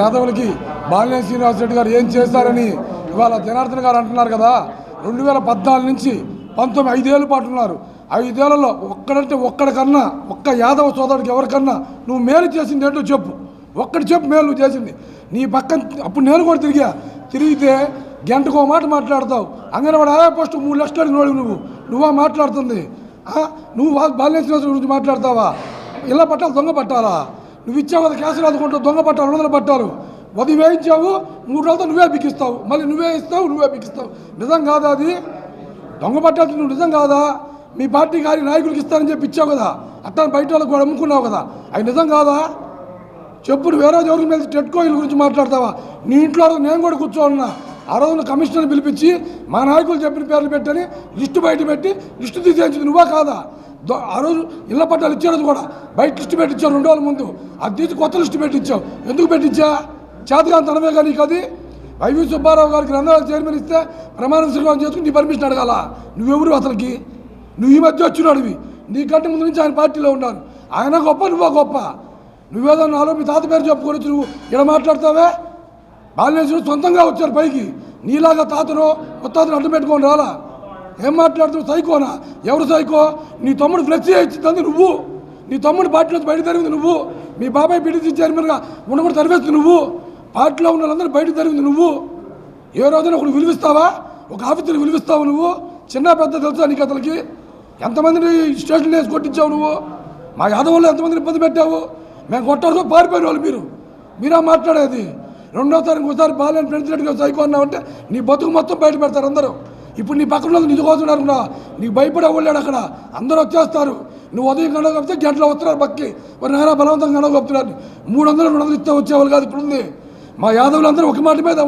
యాదవులకి బాలినేని శ్రీనివాసరెడ్డి గారు ఏం చేశారని ఇవాళ జనార్దన్ గారు అంటున్నారు కదా. రెండు వేల పద్నాలుగు నుంచి పంతొమ్మిది ఐదేళ్ళు పాటు ఉన్నారు. ఐదేళ్ళలో ఒక్కడంటే ఒక్కడికన్నా ఒక్క యాదవ సోదరుడికి ఎవరికన్నా నువ్వు మేలు చేసింది ఏంటో చెప్పు. ఒక్కటి చెప్పు మేలు నువ్వు చేసింది. నీ పక్కన అప్పుడు నేను కూడా తిరిగా తిరిగితే గంటకో మాట మాట్లాడతావు. అంగన్వాడి ఆయా పోస్ట్ మూడు లక్షలు అడిగినోడు నువ్వు. నువ్వా మాట్లాడుతుంది? నువ్వు బాలినేని శ్రీనివాసరెడ్డి గురించి మాట్లాడతావా? ఇళ్ళ పట్టాలు దొంగ పట్టాలా? నువ్వు ఇచ్చావు కదా క్యాన్సర్ అందుకుంటావు దొంగ పట్టాలు రెండు వందల పట్టాలు వది వేయించావు మూడు రోజులతో నువ్వే బిగిస్తావు మళ్ళీ నువ్వే ఇస్తావు నువ్వే బిగిస్తావు నిజం కాదా అది? దొంగ పట్టాలు నువ్వు నిజం కాదా? మీ పార్టీ గారి నాయకులకు ఇస్తానని చెప్పి ఇచ్చావు కదా. అట్లా బయట వాళ్ళకు కూడా అమ్ముకున్నావు కదా. అవి నిజం కాదా? చెప్పు వేరే ఎవరి మీద టెట్కోయిల్ గురించి మాట్లాడతావా? నీ ఇంట్లో నేను కూడా కూర్చోనున్నా ఆ రోజున కమిషనర్ పిలిపించి మా నాయకులు చెప్పిన పేర్లు పెట్టని లిస్టు బయట పెట్టి లిస్టు తీసేయించింది నువ్వా కాదా? ఆ రోజు ఇళ్ళ పట్టాలు ఇచ్చారు కూడా. బయట లిస్టు పెట్టించావు రెండు రోజుల ముందు. అది తీసి కొత్త లిస్టు పెట్టించావు. ఎందుకు పెట్టించా? చేతకాంత అనవే కానీ అది? వైవి సుబ్బారావు గారికి గ్రంథాలయ చైర్మన్ ఇస్తే ప్రమాణ స్వీకారం చేసుకుని నీ పర్మిషన్ అడగాల. నువ్వెవరు అతనికి నువ్వు ఈ మధ్య వచ్చినాడివి నీకంటే ముందు నుంచి ఆయన పార్టీలో ఉన్నాను. ఆయన గొప్ప నువ్వా గొప్ప. నువ్వేదో నాలో మీ తాత పేరు చెప్పుకొని నువ్వు ఇలా మాట్లాడతావే? బాల్యేశ్వరుడు సొంతంగా వచ్చారు పైకి. నీలాగా తాతను ముత్తాతను అడ్డు పెట్టుకొని రాలా? ఏం మాట్లాడుతావు సైకోనా? ఎవరు సైకో? నీ తమ్ముడు ఫ్లెక్సీ ఇచ్చింది నువ్వు. నీ తమ్ముడు పార్టీలో బయట తరిగింది నువ్వు. మీ బాబాయ్ పిటిసి చైర్మన్గా ఉండకూడదు తరివేస్తుంది నువ్వు. పార్టీలో ఉన్న వాళ్ళందరూ బయట తరిగింది నువ్వు. ఏ రోజున ఒకడు విలువిస్తావా? ఒక ఆఫీసర్ విలువిస్తావు నువ్వు? చిన్న పెద్ద తెలుసా నీకు అతనికి? ఎంతమందిని స్టేషన్ వేసి కొట్టించావు నువ్వు? మా యాదవుల్లో ఎంతమందిని ఇబ్బంది పెట్టావు? మేము కొట్టడంతో పారిపోయిన వాళ్ళు మీరు. మీరా మాట్లాడేది? రెండోసారి ఇంకోసారి ఒకసారి ఫ్రెండ్స్ రెడ్డి సైకో అన్నావంటే నీ బతుకు మొత్తం బయట పెడతారు అందరూ. ఇప్పుడు నీ పక్కన వాళ్ళు నిధి కోసం అనుకున్నా నీకు భయపడే వాళ్ళాడు అక్కడ. అందరూ వచ్చేస్తారు. నువ్వు ఉదయం కనగొప్తే గంటలో వస్తున్నారు పక్కి. మరి నాయన బలవంతంగా కనగొప్తున్నారు మూడు వందలు రెండు వందలు ఇస్తే వచ్చేవాళ్ళు కాదు ఇప్పుడు ఉంది మా యాదవులందరూ ఒక మాట మీద